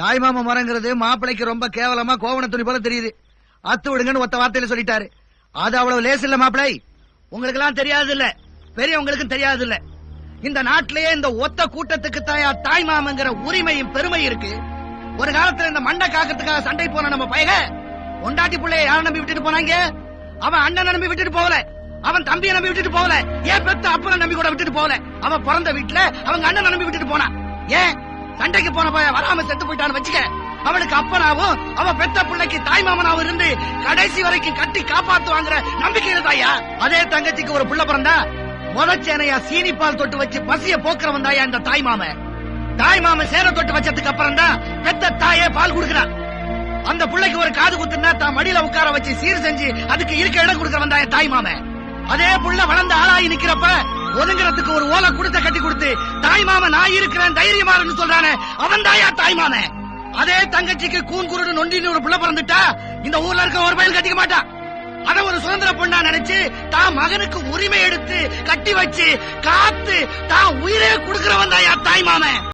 தாய்மாமா மரங்கிறது மாப்பிளைக்கு ரொம்ப கேவலமா கோவண துணி போல தெரியுது. அத்து விடுங்கன்னு ஒத்த வார்த்தையில சொல்லிட்டாரு. அது அவ்வளவு லேசு இல்ல மாப்பிளை. உங்களுக்கு எல்லாம் தெரியாது இல்ல பெரியவங்களுக்கும் தெரியாது இல்ல இந்த நாட்டிலேயே இந்த ஒத்த கூட்டத்துக்கு தாயா தாய் மாமங்கிற உரிமையும் பெருமை இருக்கு. ஒரு காலத்துல இந்த மண்டை காக்கிறதுக்காக சண்டை போன நம்ம பயக கொண்டாட்டி பிள்ளைய யார நம்பி விட்டுட்டு போனாங்க? அவன் அண்ணனை நம்பி விட்டுட்டு போகல. அவன் தம்பியை நம்பி விட்டுட்டு போகல. ஏன் பெத்த அப்பனை நம்பி கூட விட்டுட்டு போகல. அவன் பிறந்த வீட்டுல அவங்க அண்ணனை நம்பி விட்டுட்டு போனான் ஏன்? சண்டைக்கு போன பையன் வராம செத்து போயிட்டான்னு வச்சுக்க. அவனுக்கு அப்பனாவும் அவன் பெத்த பிள்ளைக்கு தாய் மாமனாவும் இருந்து கடைசி வரைக்கும் கட்டி காப்பாத்துவாங்கிற நம்பிக்கையில தாயா? அதே தங்கச்சிக்கு ஒரு புள்ள பிறந்தா முதச்சேனையா சீனி பால் தொட்டு வச்சு பசிய போக்குறவன் தாயா இந்த தாய் மாமன் தாய் சேர தொட்டு வச்சதுக்கு அப்புறம் தான் பெத்த தாயே பால் குடுக்கிறான் அந்த பிள்ளைக்கு ஒரு காது குத்துனா தான் மடியில உட்கார வச்சு சீர் செஞ்சு அதுக்கு இருக்க இடம் கொடுக்கறவன் தான் தாய் மாமன் அதே புள்ள வளர்ந்த ஆளாகி நிக்கிறப்ப ஒதுங்கிறதுக்கு ஒரு ஓலை கொடுத்த கட்டி கொடுத்து தாய் மாமன் நான் இருக்கிறேன் தைரியமா சொல்றானே. அவன் தாயா தாய் மாமன் அதே தங்கச்சிக்கு கூன் குருடு நொண்டின்னு ஒரு பிள்ளை பிறந்துட்டா இந்த ஊர்ல இருக்க ஒரு பையன் கட்டிக்க மாட்டான் அத ஒரு சுதந்திர பொண்ணா நினைச்சு தான் மகனுக்கு உரிமை எடுத்து கட்டி வச்சு காத்து தான் உயிரே கொடுக்கறவன் தாயா தாய் மாமன்